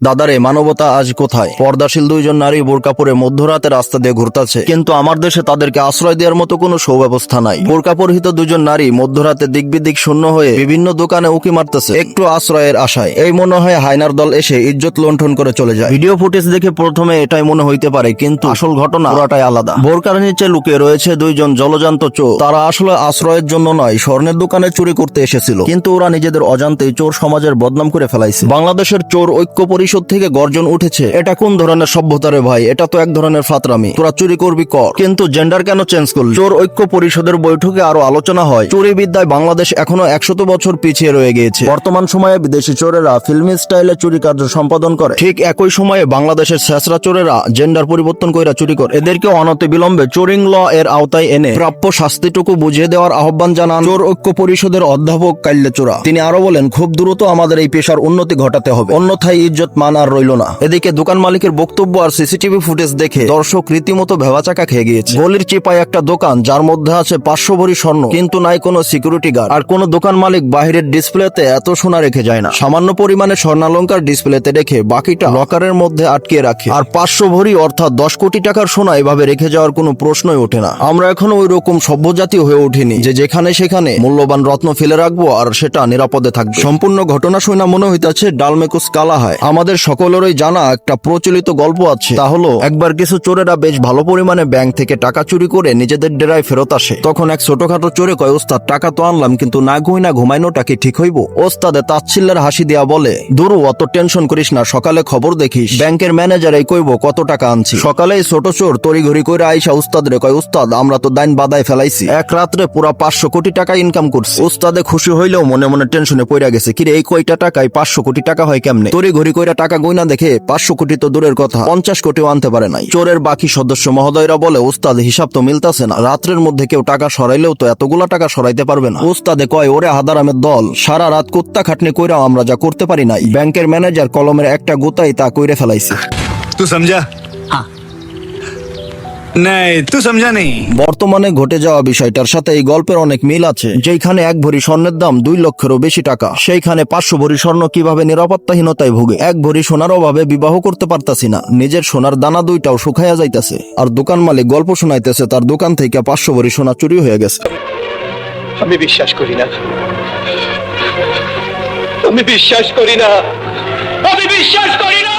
দাদারে, মানবতা আজ কোথায়? পর্দাশীল দুইজন নারী বোরকা পরে মধ্যরাতে রাস্তা দিয়ে ঘুরতাছে। কিন্তু আমার দেশে তাদেরকে আশ্রয় দেওয়ার মতো কোনো সুব্যবস্থা নাই। বোরকা পরিহিত দুজন নারী মধ্যরাতে দিক বিদিক শূন্য হয়ে বিভিন্ন দোকানে উকি মারতেছে। একটু আশ্রয়ের আশায়। এই মনে হয় হায়নার দল এসে ইজ্জত লুণ্ঠন করে চলে যায়। ভিডিও ফুটেজ দেখে প্রথমে এটাই মনে হইতে পারে, কিন্তু আসল ঘটনা পুরাটাই আলাদা। বোরকার নিচে লুকিয়ে রয়েছে দুইজন জলজান্ত চোর। তারা আসলে আশ্রয়ের জন্য নয়, স্বর্ণের দোকানে চুরি করতে এসেছিল। কিন্তু ওরা নিজেদের অজান্তেই চোর সমাজের বদনাম করে ফেলাইছে। বাংলাদেশের চোর ঐক্য পরিষদ থেকে গর্জন উঠেছে। এটা কোন ধরনের সভ্যতা রে ভাই? এটা তো এক ধরনের ফাতরামি। তোরা চুরি করবি কর। কিন্তু জেন্ডার কেন চেঞ্জ করলি? চোর ঐক্য পরিষদের বৈঠকে আরও আলোচনা হয়। চুরি বিদ্যায় বাংলাদেশ এখনও একশত বছর পিছিয়ে রয়ে গিয়েছে। বর্তমান সময়ে বিদেশি চোরেরা ফিল্মি স্টাইলে চুরি কার্য সম্পাদন করে। ঠিক একই সময়ে বাংলাদেশের শেষরা চোরেরা জেন্ডার পরিবর্তন কইরা চুরি করে। এদেরকে অনতি বিলম্বে চোরিং ল এর আওতায় এনে প্রাপ্য শাস্তিটুকু বুঝিয়ে দেওয়ার আহ্বান জানান চোর ঐক্য পরিষদের অধ্যাপক কাল্লে চোরা তিনি আরও বলেন, খুব দ্রুত আমাদের এই পেশার উন্নতি ঘটাতে হবে। অন্যথায় ইজ্জত মান আর রইল না। এদিকে দোকান মালিকের বক্তব্য আর সিসিটিভি ফুটেজ দেখে দর্শক রীতিমতো ভেবাচাকা খেয়ে গিয়েছে। গলির চেপায় একটা দোকান, যার মধ্যে আছে পাঁচশো ভরি স্বর্ণ, কিন্তু নাই কোনো সিকিউরিটি গার্ড আর কোনো দোকান মালিক বাহিরের ডিসপ্লেতে এত সোনা রেখে যায় না। সামান্য পরিমাণে স্বর্ণালঙ্কার ডিসপ্লেতে রেখে বাকিটা লকারের মধ্যে আটকে রাখে। আর পাঁচশো ভরি অর্থাৎ দশ কোটি টাকার সোনা এভাবে রেখে যাওয়ার কোনো প্রশ্নই ওঠে না। আমরা এখনও ওই রকম সভ্যজাতি হয়ে উঠিনি যে যেখানে সেখানে মূল্যবান রত্ন ফেলে রাখব আর সেটা নিরাপদে থাকবে। সম্পূর্ণ ঘটনা শোনা মনে হইতেছে ডালমেকুস কালা হয় আমাদের সকলেরই জানা একটা প্রচলিত গল্প আছে। তা হলো, একবার কিছু চোরেরা বেশ ভালো পরিমাণে ব্যাংক থেকে টাকা চুরি করে নিজেদের ডেরায় ফেরত আসে। তখন এক ছোটখাটো চোরে কয়, ওস্তাদ, টাকা তো আনলাম, কিন্তু না ঘুই না ঘুমাইনোটা কি ঠিক হইব? ওস্তাদে তাচ্ছিল্যের হাসি দেয়া বলে, দূরু, অত টেনশন করিস না, সকালে খবর দেখিস। ব্যাংকের ম্যানেজার কইব, কত টাকা আনছি। সকালে ছোট চোর তড়িঘড়ি করে আইসা উস্তাদ রে কয় উস্তাদ আমরা তো দাইন বাদায় ফেলাইছি। এক রাত্রে পুরা পাঁচশো কোটি টাকা ইনকাম করছি। উস্তাদে খুশি হইলেও মনে মনে টেনশনে পড়ে গেছে, কিরে, এই কয়টা টাকায় পাঁচশো কোটি টাকা হয় কেমনে? তড়ি ঘড়ি কইরা টাকা গয়না দেখে পাঁচশো কোটি তো দূরের কথা। পঞ্চাশ কোটিও আনতে পারে নাই। চোরের বাকি সদস্য মহোদয়রা বলে ওস্তাদ হিসাব তো মিলতাছে না। রাত্রের মধ্যে কেউ টাকা সরাইলেও তো এতগুলা টাকা সরাইতে পারবে না। ওস্তাদে কয় ওরে হাদারামের দল সারা রাত কুত্তা খাটনি কইরাও আমরা যা করতে পারি নাই। ব্যাংকের ম্যানেজার কলমের একটা গোতাই তা কইরে ফেলাইছে। তুই সমঝা? হ্যাঁ। বর্তমানে ঘটে যাওয়া বিষয়টার সাথে এই গল্পের অনেক মিল আছে। যেখানে এক ভরি স্বর্ণের দাম দুই লক্ষেরও বেশি টাকা সেইখানে পাঁচশো ভরি স্বর্ণ কীভাবে নিরাপত্তাহীনতায় ভুগে? এক ভরি সোনার অভাবে বিবাহ করতে পারতাছি না নিজের সোনার দানা দুইটাও শুকাইয়া যাইতেছে আর দোকান মালিক গল্প শোনাইতেছে তার দোকান থেকে পাঁচশো ভরি সোনা চুরি হয়ে গেছে। আমি বিশ্বাস করি না। আমি বিশ্বাস করি না। আমি বিশ্বাস করি না।